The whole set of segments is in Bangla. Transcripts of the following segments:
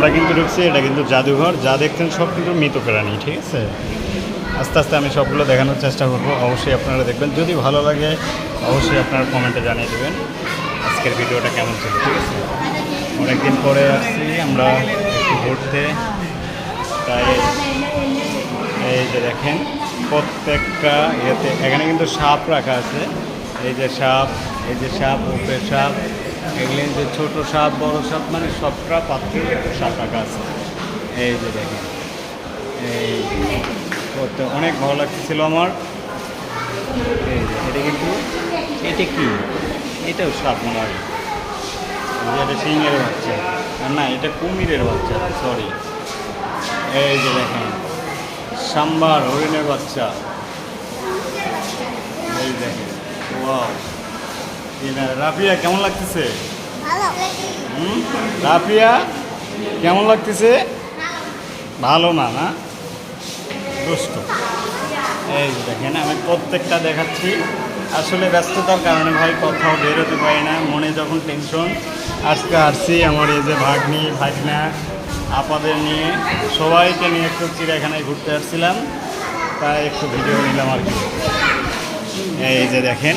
আমরা কিন্তু ঢুকছি, এটা কিন্তু জাদুঘর। যা দেখছেন সব কিন্তু মৃত প্রাণী, ঠিক আছে? আস্তে আস্তে আমি সবগুলো দেখানোর চেষ্টা করব। অবশ্যই আপনারা দেখবেন। যদি ভালো লাগে, অবশ্যই আপনারা কমেন্টে জানিয়ে দেবেন আজকের ভিডিওটা কেমন ছিল, ঠিক আছে? অনেকদিন পরে আসছি আমরা একটু ঘুরতে। তাই এই যে দেখেন, প্রত্যেকটা ইয়েতে, এখানে কিন্তু সাপ রাখা আছে। এই যে সাপ, এই যে সাপ, উপরে সাপ এগুলো যে ছোট সাপ, বড় সাপ মানে সবটা পাত্রে সাপ আছে এই যে দেখেন। এই করতে অনেক ভালো লাগতেছিল আমার। এই যে, এটা কিন্তু এটা কি? এটাও সাপ মনে হয়। এটা সিংহের বাচ্চা। আর না, এটা কুমিরের বাচ্চা সরি এই যে দেখেন। সাম্বার হরিণের বাচ্চা। এই দেখেন। ওয়াও রাফিয়া কেমন লাগতেছে? রাফিয়া কেমন লাগতেছে? ভালো না না? দুষ্ট। এই যে দেখেন আমি প্রত্যেকটা দেখাচ্ছি। আসলে ব্যস্ততার কারণে ভাই কোথাও বেরোতে পারি না মনে যখন টেনশন আজকে আসছি আমার এই যে ভাগ্নি ভাগনা আপাদের নিয়ে। সবাইকে নিয়ে একটু চিড়িয়াখানায় ঘুরতে আসছিলাম তাই একটু ভিডিও নিলাম আর কি। এই যে দেখেন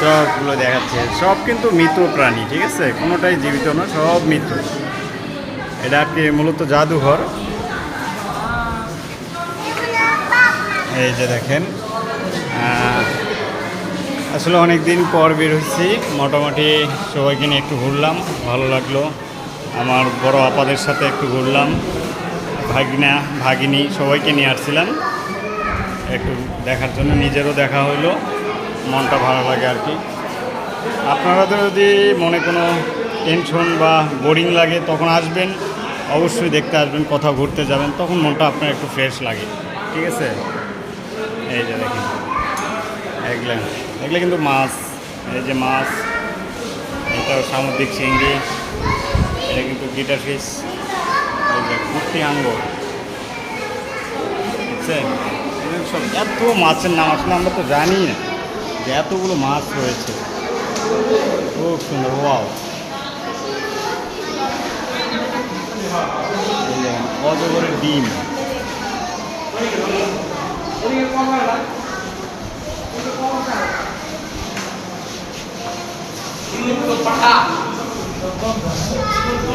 সবগুলো দেখাচ্ছে। সব কিন্তু মৃত প্রাণী, ঠিক আছে? কোনোটাই জীবিত না, সব মৃত। এটা আর কি মূলত জাদুঘর? এই যে দেখেন আসলে অনেক দিন পর বের হয়েছি। মোটামুটি সবাইকে নিয়ে একটু ঘুরলাম, ভালো লাগল। আমার বড় আপাদের সাথে একটু ঘুরলাম। ভাগিনা, ভাগিনী সবাইকে নিয়ে আসছিলাম। একটু দেখার জন্য নিজেরও দেখা হলো মনটা ভালো লাগে আর কি। আপনারা তো যদি মনে কোনো টেনশন বা বোরিং লাগে, তখন আসবেন, অবশ্যই দেখতে আসবেন, কোথাও ঘুরতে যাবেন, তখন মনটা আপনার একটু ফ্রেশ লাগে। ঠিক আছে? এই যে দেখেন এগুলো এগুলো কিন্তু মাছ, এই যে মাছ এটা সামুদ্রিক চিংড়ি, এটা কিন্তু গিটার যে কুর্তি আঙ্গুর। এগুলো সব এত মাছের নাম আসলে আমরা তো জানি না। এতগুলো মাছ রয়েছে। খুব সুন্দর, ওয়াও। অজগরের ডিম।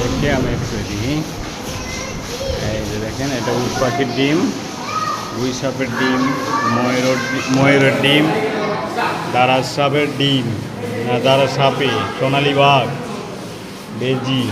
দেখে আমি একটু এই যে দেখেন, এটা উট পাখির ডিম গুই সাপের ডিম, ময়ূরের ময়ূরের ডিম। দারা সাপের ডিম দারা সাপে সোনালি বাঘ বেজি।